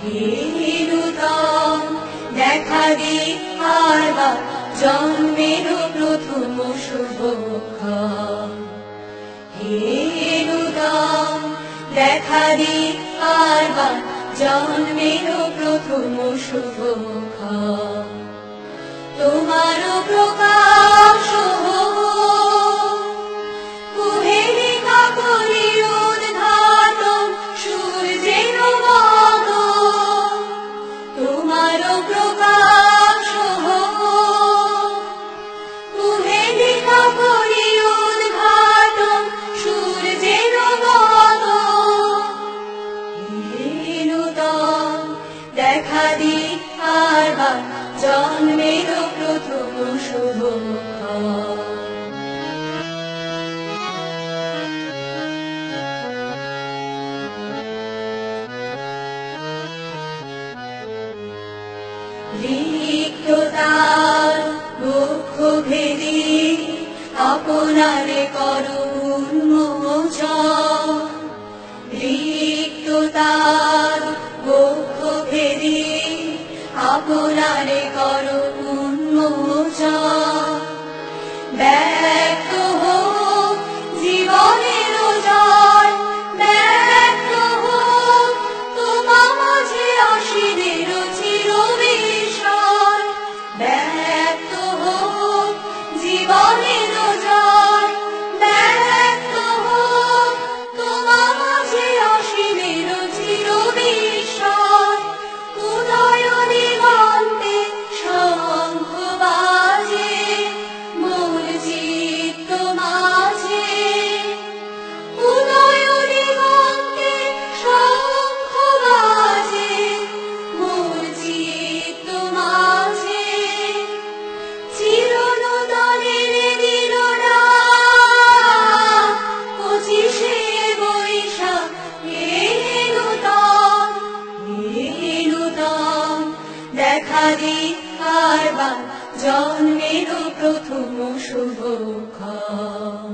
হিরুতম দেখা দি হারবা জন্মের প্রথম শুভক্ষণ হিরুতম দেখা দি হারবা জন্মের প্রথম শুভক্ষণ তোমার প্রকাশ কুহেলিকা করি সূর্যের মত দেখা দি রিক্ততার দুঃখ ভেদি আপনারে করুণ মোচন। রিক্ততার দুঃখ ভেদি আপনারে করুণ মোচন। দেখা দি বা জন্মের প্রথম শুভক্ষণ